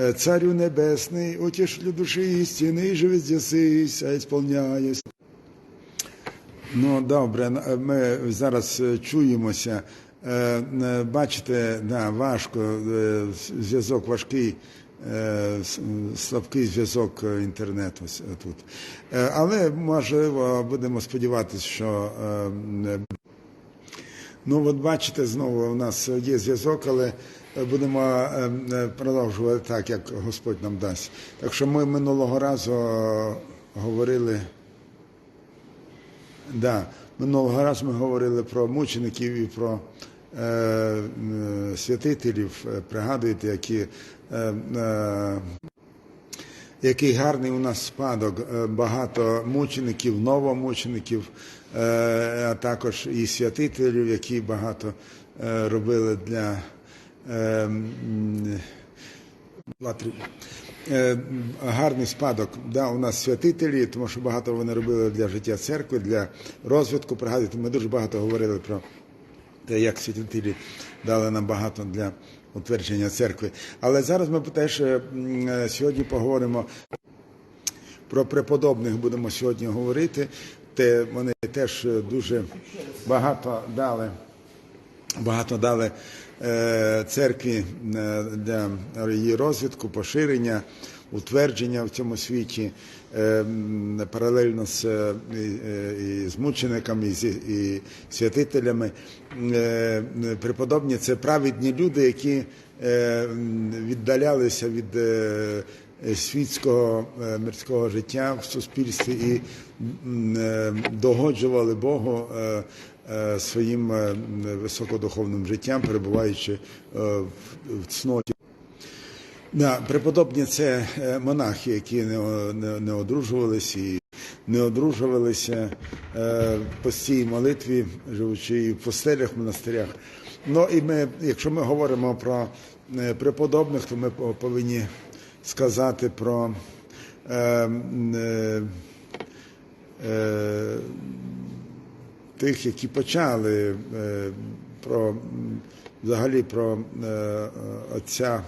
Е, Царю Небесний, утішителю душі істини, і живи а ісполняєсь. Ну, добре, ми зараз е, чуємося. Е, е, Бачите, да, важко, е, зв'язок важкий, е, слабкий зв'язок е, інтернету тут. Е, Але можливо будемо сподіватися, що е, Ну, от бачите, знову у нас є зв'язок, але будемо е, е, продовжувати так, як Господь нам дасть. Так що ми минулого разу е, говорили. Да, минулого разу ми говорили про мучеників і про е, е, святителів. Е, Пригадуєте, які, е, е, який гарний у нас спадок. Е, Багато мучеників, новомучеників, е, а також і святителів, які багато е, робили для. Гарний спадок. Да, у нас святителі, тому що багато вони робили для життя церкви, для розвитку. Пригадуєте, ми дуже багато говорили про те, як святителі дали нам багато для утвердження церкви. Але зараз ми теж сьогодні поговоримо про преподобних будемо сьогодні говорити. Те вони теж дуже багато дали багато дали церкві е, для її розвитку, поширення, утвердження в цьому світі е, паралельно з, е, і, е, з і, святителями. Е, Преподобні це праведні люди, які е, віддалялися від е, світського е, мирського життя в суспільстві і е, догоджували Богу е, своїм високодуховним життям, перебуваючи в цноті. Да, преподобні це монахи, які не, не, не одружувалися і не одружувалися е, в постійній молитві, живучи і в постелях, в монастирях. Ну і ми, якщо ми говоримо про преподобних, то ми по- повинні сказати про е, е, е, тих, які почали е, про взагалі про е, отця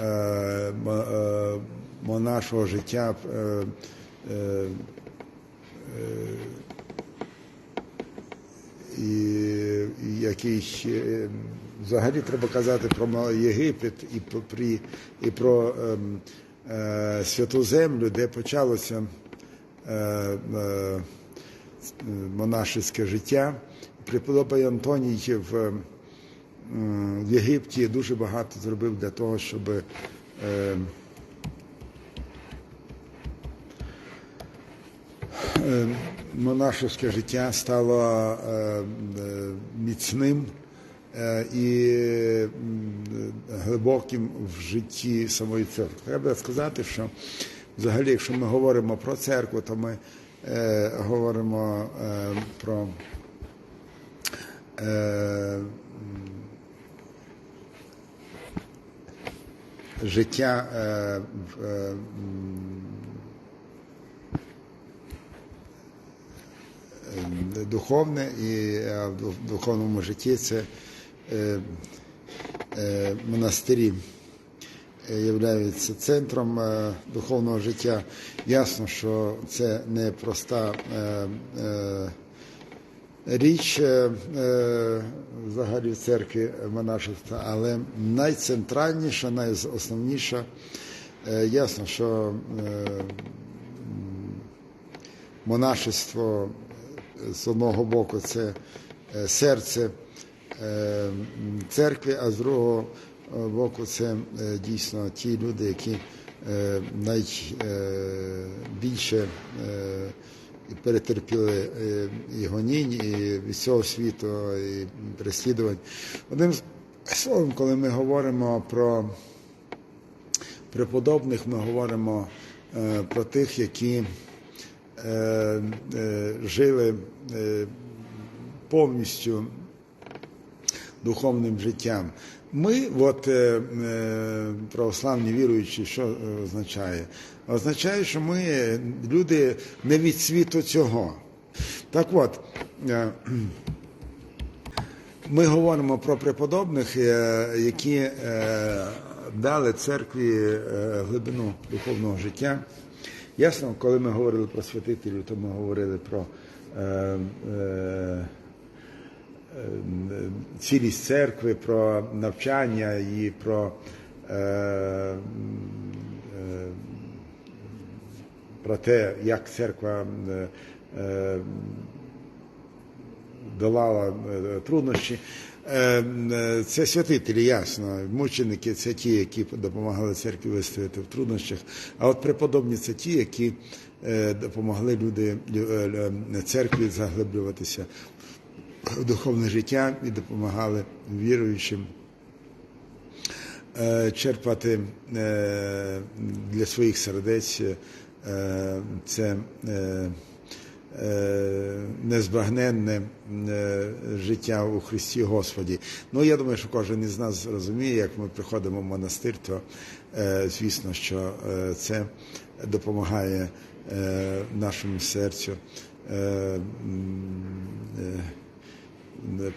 е, е, монашого життя. е, е, і який е, взагалі треба казати про Єгипет і про, при- і про ем, е, святу землю, де почалося е, е, монашеське життя. Преподобний Антоній в, в Єгипті дуже багато зробив для того, щоб е, е, монашеське життя стало е, е, міцним е, і глибоким в житті самої церкви. Треба сказати, що взагалі, якщо ми говоримо про церкву, то ми е, говоримо е, про е, життя е, в, е, е, духовне і е, в духовному житті це е, е, монастирі е, являються центром е, духовного життя. Ясно, що це не проста е, е, річ е, е, взагалі в церкві монашества, але найцентральніша, найосновніша. Е, Ясно, що е, монашество е, з одного боку це е, серце е, церкви, а з другого е, боку це е, дійсно ті люди, які найбільше перетерпіли і гонінь, і від цього світу, і переслідувань. Одним словом, коли ми говоримо про преподобних, ми говоримо про тих, які жили повністю духовним життям. Ми, от е, е, православні віруючі, що е, означає? Означає, що ми люди не від світу цього. Так от, ми говоримо про преподобних, які дали церкві глибину духовного життя. Ясно, коли ми говорили про святителів, то ми говорили про цілість церкви, про навчання і про, е, е, про те, як церква е, е, долала е, труднощі. Е, е, Це святителі, ясно. Мученики це ті, які допомагали церкві вистояти в труднощах. А от преподобні це ті, які е, допомогли люди лю- е, е, церкві заглиблюватися духовне життя і допомагали віруючим е, черпати е, для своїх сердець е, це незбагненне життя у Христі Господі. Ну, я думаю, що кожен із нас розуміє, як ми приходимо в монастир, то звісно, що це допомагає нашому серцю.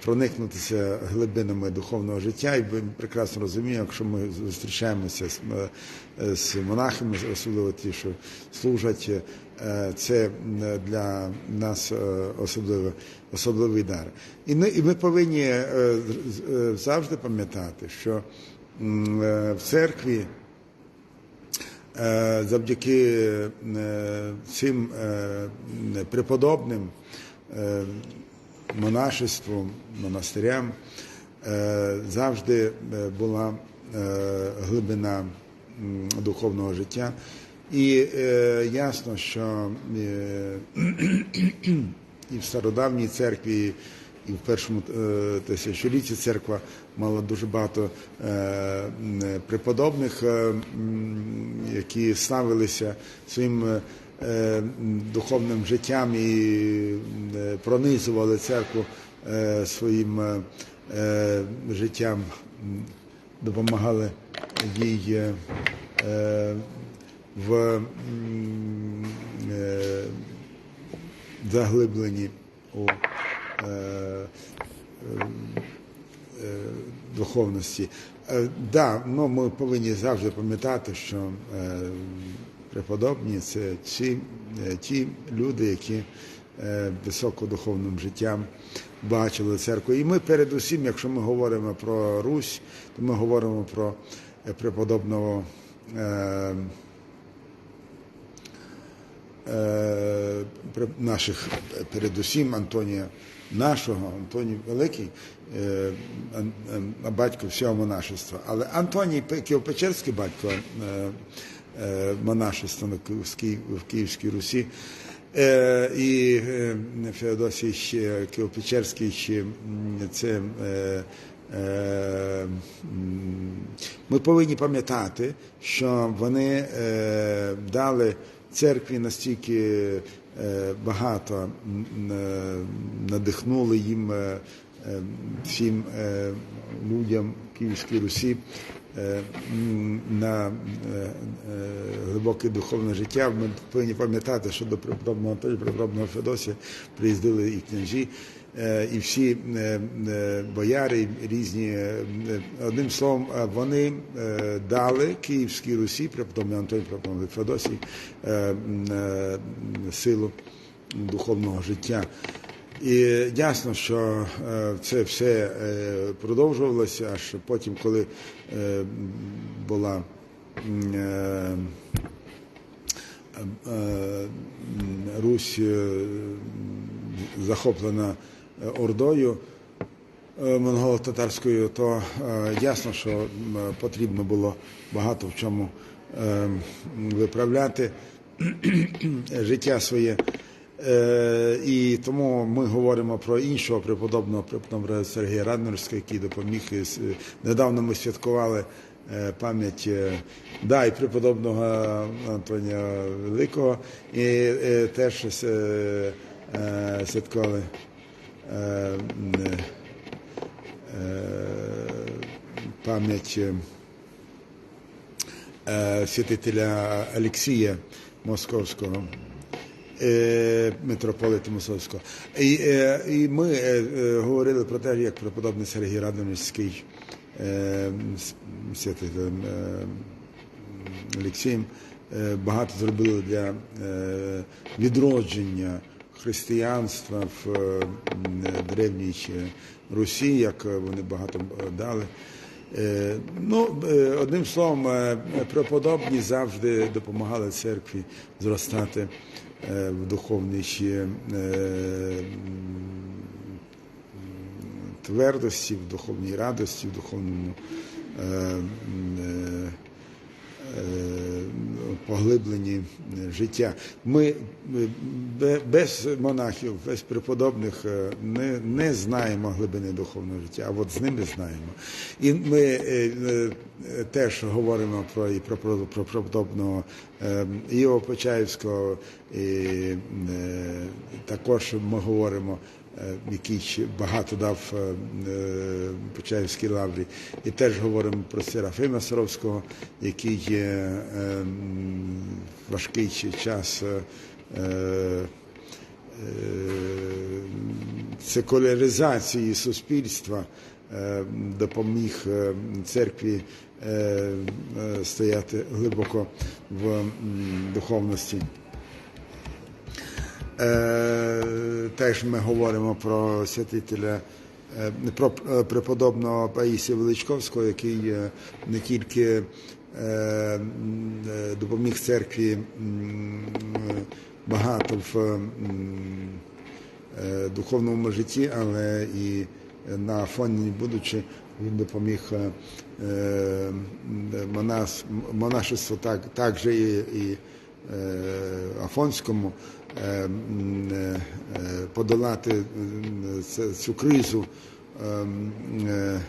Проникнутися глибинами духовного життя, і ми прекрасно розуміємо, якщо ми зустрічаємося з, е, з монахами, особливо ті, що служать, е, це для нас е, особливо, особливий дар. І ми, і ми повинні завжди пам'ятати, що в церкві завдяки цим преподобним монашеству, монастирям е, завжди е, була е, глибина духовного життя. І ясно, що і в стародавній церкві, і в першому е, тисячолітті церква мала дуже багато е, преподобних, які славилися своїм духовним життям і е, пронизували церкву е, своїм е, е, життям, допомагали їй е, е, в м, е, заглиблені у е, е, е, духовності. Е, да, ну, ми повинні завжди пам'ятати, що е, преподобні це ті, е, ті люди, які е, високодуховним життям бачили церкву. І ми передусім, якщо ми говоримо про Русь, то ми говоримо про е, преподобного. Наших передусім Антонія нашого, Антоній Великий, батько всього монашества. Але Антоній Пе- Києво-Печерський батько е, Київській, в Київській Русі. Е, І е, Феодосій м, це. Ми повинні пам'ятати, що вони дали церкві настільки багато надихнули їм всім людям Київської Русі е, на е, е, глибоке духовне життя. Ми повинні пам'ятати, що до преподобного Анатолія, преподобного Федосія приїздили і княжі. І всі бояри різні, одним словом, вони дали Київській Русі, преподобний Антоній, преподобний е, силу духовного життя. І ясно, що е, це все е, продовжувалося, аж потім, коли е, була Русь захоплена Ордою монголо-татарською, то ясно, що потрібно було багато в чому виправляти життя своє. Е, І тому ми говоримо про іншого преподобного преподобного Сергія Раднерського, який допоміг. І Недавно ми святкували е, пам'ять е, да, і преподобного Антонія Великого, і е, теж е, е, святкували е, е, пам'ять. е, е, святителя Олексія Московського, е, митрополита Московського. І, е, і ми е, говорили про те, як преподобний Сергій Радонівський е, святителем Олексієм багато зробили для відродження християнства в древній Русі, як вони багато дали. Ну, одним словом, преподобні завжди допомагали церкві зростати в духовній ще е, твердості, в духовній радості, в духовному е, е, е, поглибленні життя. Ми е, без монахів, без преподобних е, не, не знаємо глибини духовного життя, а от з ними знаємо. І ми е, е, теж говоримо про і про, про, про преподобного е, Іова Почаївського, і е, також ми говоримо е, який багато дав е, е, Почаївській лаврі. І теж говоримо про Серафима Саровського, який є е, важкий час. е, е, секуляризації суспільства е, допоміг е, церкві е, е, стояти глибоко в духовності. Е, Теж ми говоримо про святителя, е, про е, преподобного Паїсія Величковського, який не тільки допоміг церкві багато в духовному житті, але і на фоні будучи, він допоміг монашеству так, також і, і е, Афонському подолати цю кризу е, е,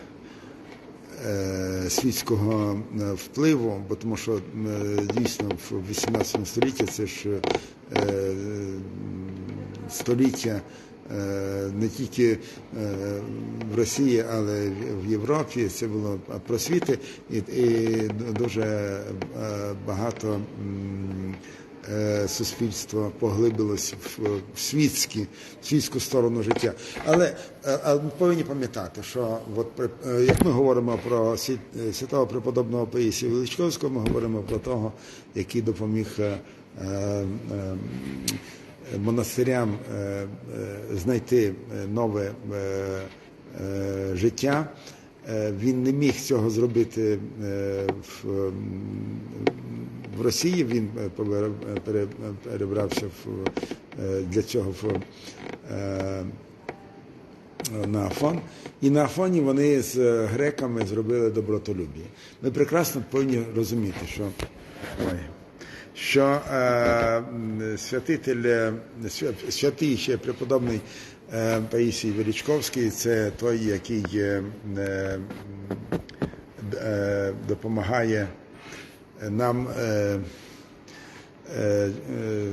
е, світського е, впливу, бо тому що е, дійсно в 18 столітті це ж е, століття е, не тільки е, в Росії, але й в Європі. Це було просвіти і, дуже е, багато. Е, Суспільство поглибилось в, в світські, в світську сторону життя. Але, е, ми повинні пам'ятати, що от, е, як ми говоримо про е, святого преподобного Паїсія Величковського, ми говоримо про того, який допоміг е, е, е, монастирям е, е, знайти е, нове е, е, життя. Е, Він не міг цього зробити е, в, Росії. Він е, е, пере- перебрався в, е, для цього в, е, на Афон. І на Афоні вони з е, греками зробили добротолюбі. Ми прекрасно повинні розуміти, що, ой, що е, святитель, е, свя- святий ще преподобний е, Паїсій Величковський, це той, який е, е, е, допомагає нам. Е, е, е,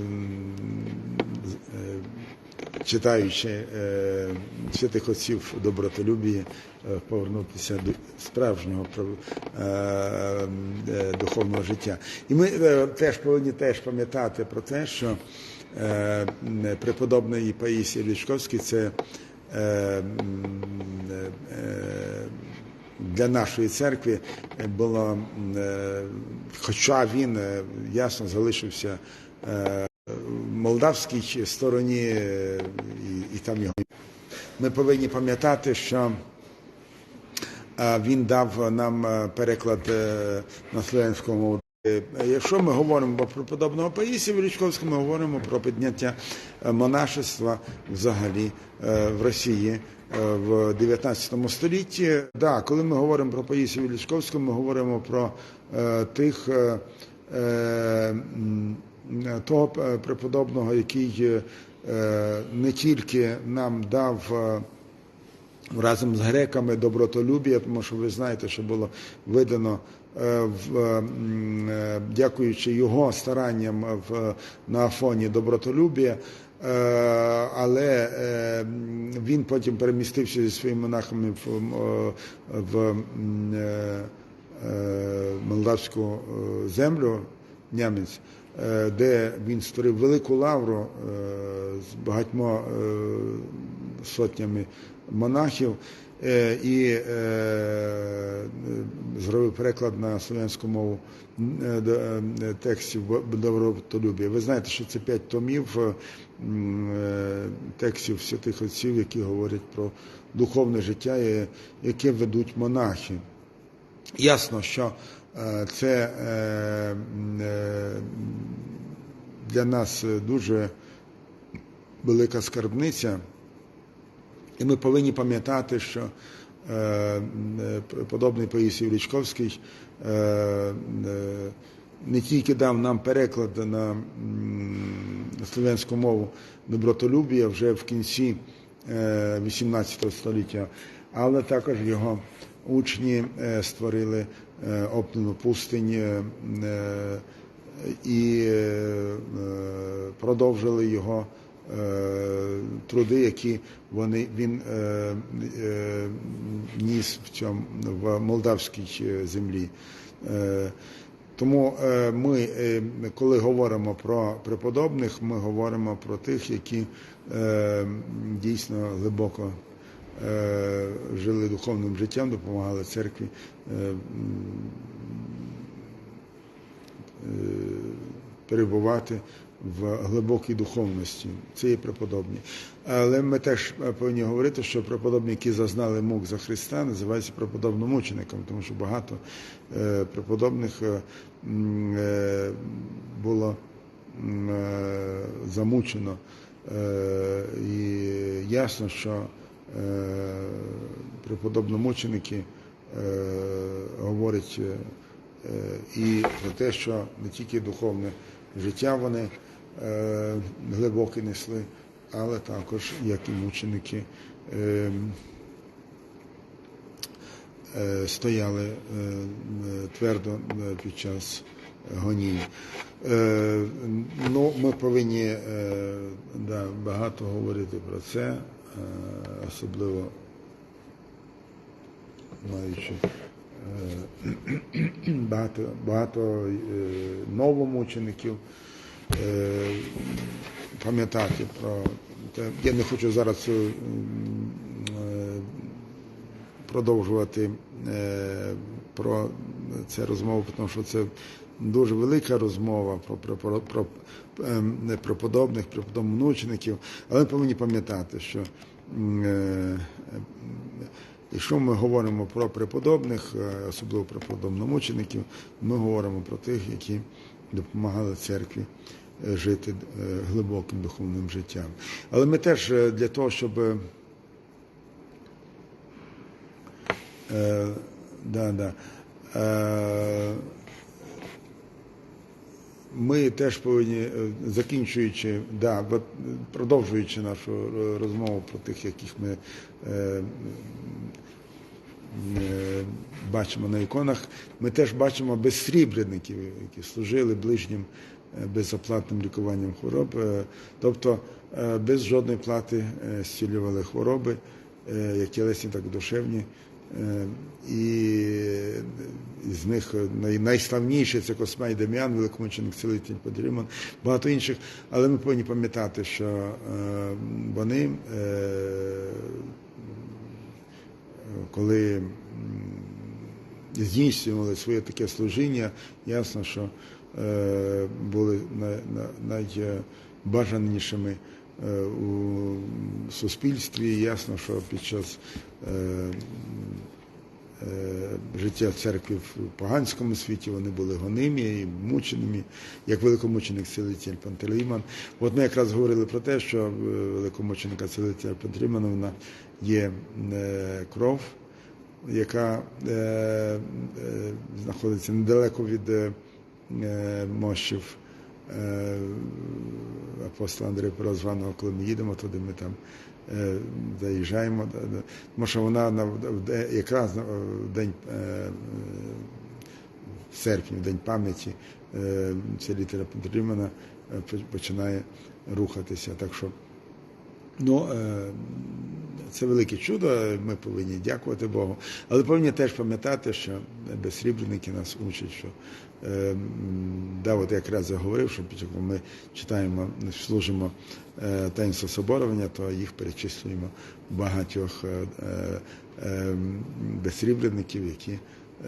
читаючи святих отців добротолюбі, е, повернутися до справжнього духовного життя. І ми теж повинні теж пам'ятати про те, що преподобний Паїсій Лічковський це для нашої церкви було, е, хоча він е, ясно залишився е, в молдавській стороні, і, і там його. Ми повинні пам'ятати, що він дав нам переклад на. Е, Якщо ми говоримо про преподобного Паїсія Величковського, ми говоримо про підняття монашества взагалі в Росії в 19 столітті. Да, коли ми говоримо про Паїсія Величковського, ми говоримо про е, тих е, е, того е, преподобного, який е, не тільки нам дав. е, разом з греками добротолюбія, тому що ви знаєте, що було видано е, в, е, е, дякуючи його старанням в, на Афоні добротолюбія. Е, Але е, він потім перемістився зі своїми монахами в, е, в молдавську землю, Нямець, де він створив велику лавру з багатьма сотнями монахів. Е, і е, зробив переклад на слов'янську мову е, текстів добротолюбія. Ви знаєте, що це п'ять томів текстів святих отців, які говорять про духовне життя, яке ведуть монахи. Ясно, що це для нас дуже велика скарбниця, і ми повинні пам'ятати, що е, подобний Паїсій Річковський е, е, не тільки дав нам переклад на слов'янську мову добротолюбія вже в кінці 18 століття, але також його учні створили Опнену пустинь і продовжили його труди, які вони, він е, е, ніс в цьому в молдавській е, землі. Е, Тому е, ми, е, коли говоримо про преподобних, ми говоримо про тих, які е, дійсно глибоко е, жили духовним життям, допомагали церкві. е, перебувати в глибокій духовності. Це є преподобні. Але ми теж е, повинні говорити, що преподобні, які зазнали мук за Христа, називаються преподобномучениками, тому що багато е, преподобних е, було замучено. І ясно, що преподобномученики говорять і про те, що не тільки духовне життя вони е, глибоке несли, але також, як і мученики, е, е, стояли твердо під час гонінь. Ну, ми повинні да, багато говорити про це, особливо маючи багато, багато новомучеників, пам'ятати про те. Я не хочу зараз е, е, продовжувати е, про це розмову, тому що це дуже велика розмова про, про, про, про, ем, подобних, про але ми повинні пам'ятати, що е, Якщо ми говоримо про преподобних, е, особливо про преподобномучеників, ми говоримо про тих, які допомагали церкві е, жити е, глибоким духовним життям. Але ми теж е, для того, щоб е, да, да, е, ми теж повинні, е, закінчуючи, да, е, продовжуючи нашу е, розмову про тих, яких ми е, е, бачимо на іконах, ми теж бачимо безсрібреників, які служили ближнім е, безоплатним лікуванням хвороб, е, тобто е, без жодної плати е, зцілювали хвороби, е, як тілесні, так і душевні. Е, І з них най- найславніший це Космай Дем'ян, великомученик цілитель Подріман, багато інших. Але ми повинні пам'ятати, що е, вони, е, коли здійснювали своє таке служіння, ясно, що е, були на- на- найбажанішими е, у суспільстві. Ясно, що під час е, е, життя церкви в поганському світі вони були гонимі і мученими, як великомученик цілитель Пантелейман. От ми якраз говорили про те, що великомученика цілителя Пантелеймановна є е, кров, яка е, е, знаходиться недалеко від е, е, мощів е, апостола Андрія Пирозваного, коли ми їдемо туди, ми там е, заїжджаємо, тому що вона якраз в день е, е, в серпні, в день пам'яті е, цілителя Петрімана е, починає рухатися. Так що Ну, е, це велике чудо, ми повинні дякувати Богу. Але повинні теж пам'ятати, що безсрібреники нас учать, що е, да, от якраз заговорив, що ми читаємо, служимо е, соборування, то їх перечислюємо багатьох е, е, е, які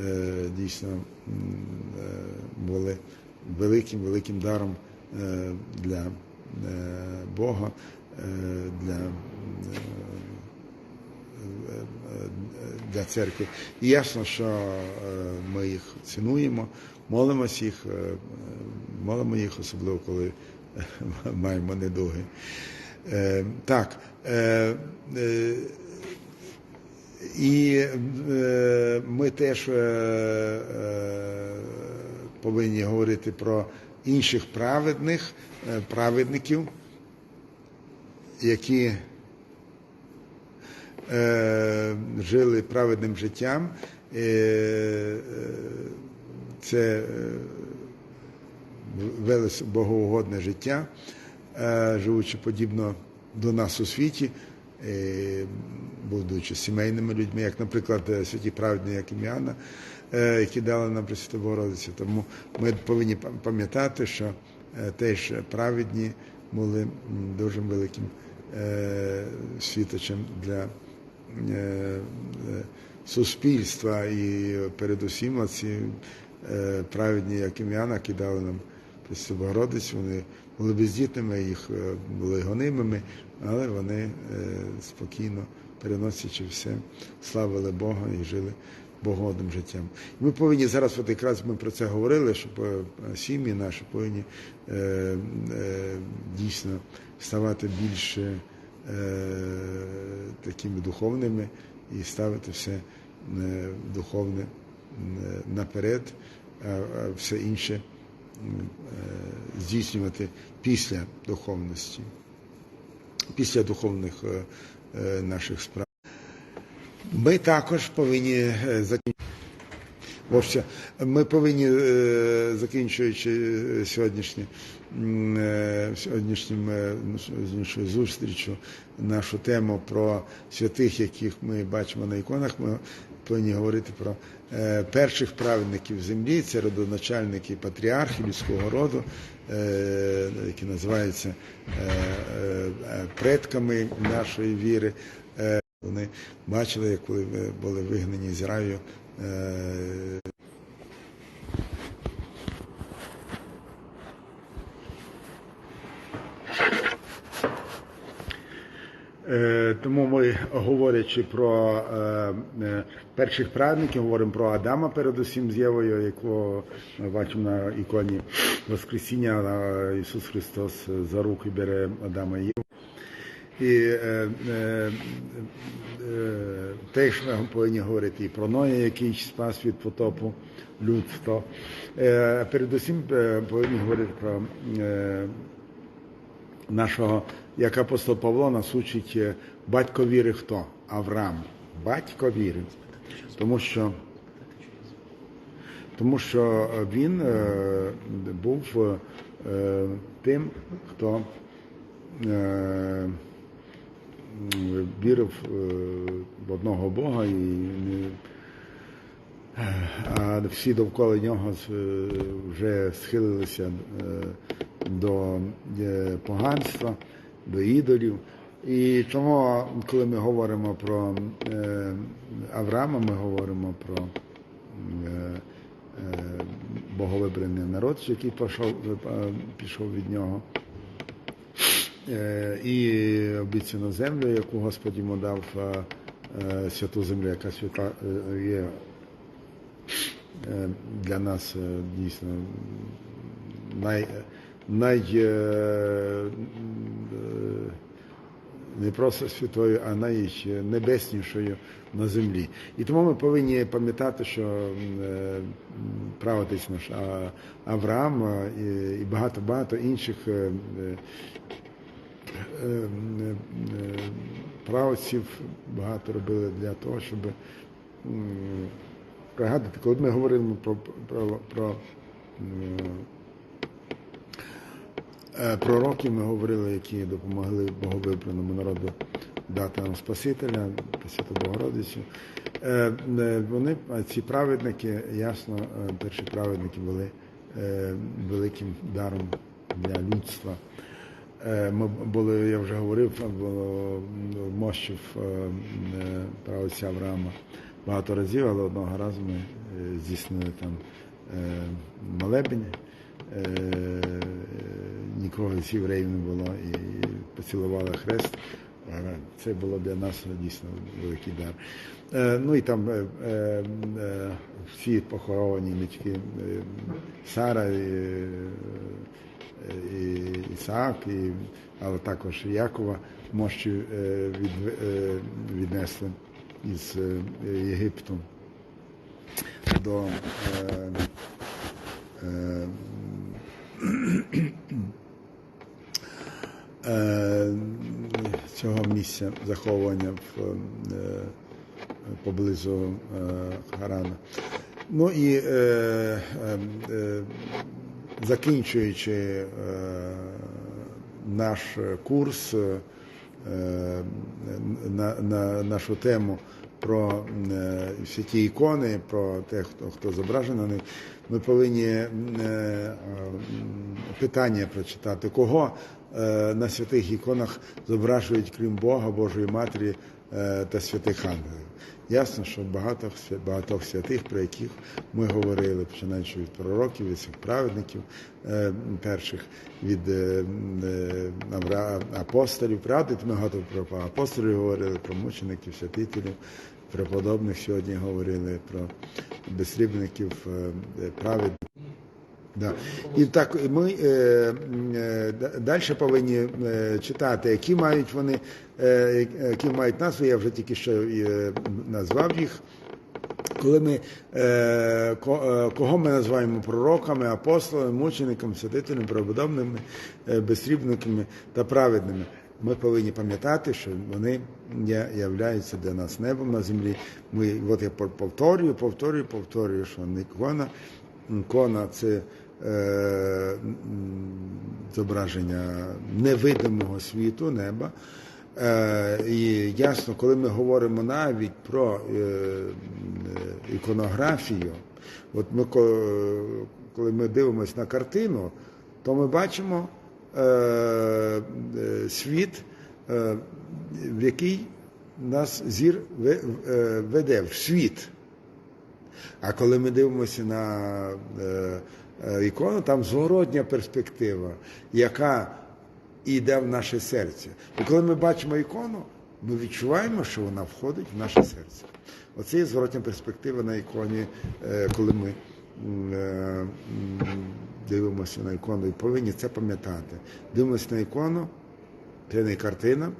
е, дійсно були великим великим даром для Бога, для для церкви. І ясно, що е, ми їх цінуємо, молимось їх, е, молимо їх, особливо коли маємо недуги. Е, Так. е, е, І е, ми теж е, е, повинні говорити про інших праведних, е, праведників, які е, жили праведним життям. Е, е, Це е, вели богоугодне життя, е, живучи подібно до нас у світі, е, будучи сімейними людьми, як, наприклад, е, святі праведні, як ім'яна, е, які дали нам Пресвяту Богородицю. Тому ми повинні пам- пам'ятати, що е, теж праведні були дуже великим е, світочем для е, е, суспільства і передусім оці е, праведні як ім'яна, які дали нам Богородицю, вони були бездітними, їх е, були гонимими, але вони е, спокійно, переносячи все, славили Бога і жили богодним життям. Ми повинні зараз, от якраз ми про це говорили, що е, сім'ї наші повинні е, е, дійсно ставати більше е, такими духовними і ставити все е, духовне е, наперед, а, все інше е, здійснювати після духовності, після духовних е, е, наших справ. Ми також повинні закінчити. Вовсе, ми повинні, е, закінчуючи е, сьогоднішнє, м, е, сьогоднішнім ну, зустрічю, нашу тему про святих, яких ми бачимо на іконах, ми повинні говорити про перших праведників землі, це родоначальники патріархи людського роду, які називаються предками нашої віри. Вони бачили, як коли були вигнані з раю. Е, Тому ми, говорячи про е, е, перших праведників, говоримо про Адама, передусім з Євою, якого ми бачимо на іконі Воскресіння, Ісус Христос за руки бере Адама і Єву. І теж ми повинні говорити і про Ноя, який спас від потопу людство. Е, передусім е, повинні говорити про е, нашого, як апостол Павло нас учить е, батько віри хто? Авраам. Батько віри. Тому що, тому що він е, був е, тим, хто е, вірив е, в одного Бога і а всі довкола нього е, вже схилилися е, до поганства, до ідолів. І тому, коли ми говоримо про Авраама, ми говоримо про боговибраний народ, який пішов від нього. Е, і обіцяну землю, яку Господь йому дав е, е, святу землю, яка свята є для нас дійсно най, най не просто святою, а найнебеснішою на землі. І тому ми повинні пам'ятати, що правотець наш Авраам і багато-багато інших е, е, е, правоців багато робили для того, щоб пригадати, коли ми говоримо про, про, про пророків, ми говорили, які допомогли боговибраному народу дати нам Спасителя, Пресвяту Богородицю. Вони, ці праведники, ясно, перші праведники були великим даром для людства. Е, Ми були, я вже говорив, було мощів е, е, правоця Авраама багато разів, але одного разу ми здійснили там молебень. Нікого з євреїв не було і поцілували хрест. Це було для нас дійсно великий дар. Ну і там всі поховані не Сара, Ісаак, і, але також Якова мощі е, від, е, віднесли із е, Єгипту до цього місця заховування в, поблизу Харана. Ну і е, е, закінчуючи е, наш курс е, на, на нашу тему про е, всі ті ікони, про те, хто, хто зображений на них, ми повинні питання прочитати, кого на святих іконах зображують, крім Бога, Божої Матері та святих ангелів. Ясно, що багато багатьох святих, про яких ми говорили, починаючи від пророків, від всіх праведників е, перших, від е, е, апостолів. Правда, ми багато про апостолів говорили, про мучеників, святителів, преподобних сьогодні говорили про безсрібників, е, е, праведників. Да. І так ми е, е, далі повинні е, читати, які мають вони, е, які мають назву, я вже тільки що е, назвав їх. Коли ми е, е, кого ми називаємо пророками, апостолами, мучениками, святителями, правдомними, е, безсрібниками та праведними, ми повинні пам'ятати, що вони являються для нас небом на землі. Ми, от я повторюю, повторюю, повторюю, що не ікона, ікона це зображення невидимого світу, неба. Е, і ясно, коли ми говоримо навіть про е, е, іконографію, от ми коли ми дивимося на картину, то ми бачимо е, е, світ, е, в який нас зір е, веде в світ. А коли ми дивимося на е, ікону, там зворотня перспектива, яка йде в наше серце. І коли ми бачимо ікону, ми відчуваємо, що вона входить в наше серце. Оце є зворотня перспектива на іконі, е, коли ми е, дивимося на ікону і повинні це пам'ятати. Дивимося на ікону, це не картина,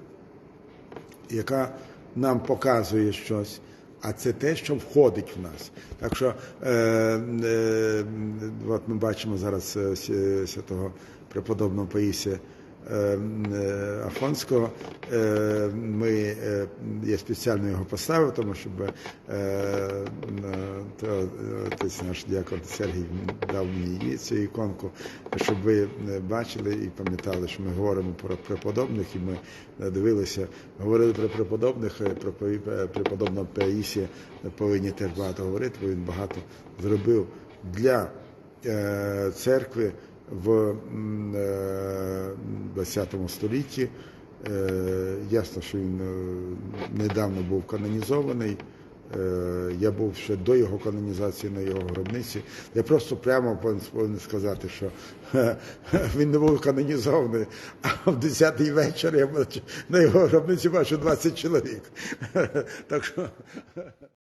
яка нам показує щось, а це те, що входить в нас. Так що е, е, от ми бачимо зараз е, святого преподобного Паїсія Афонського. Е, ми, е, я спеціально його поставив, тому щоб е, е, то, е, наш дякон Сергій дав мені цю іконку, щоб ви е, бачили і пам'ятали, що ми говоримо про преподобних, і ми е, дивилися, говорили про преподобних, е, про е, преподобного Паїсія повинні теж багато говорити, бо він багато зробив для е, церкви в м, е, 20 столітті. Е, Ясно, що він е, недавно був канонізований. Я був ще до його канонізації на його гробниці. Я просто прямо повинен- сказати, що він не був канонізований, а в 10-й вечір я на його гробниці бачу 20 чоловік. Так що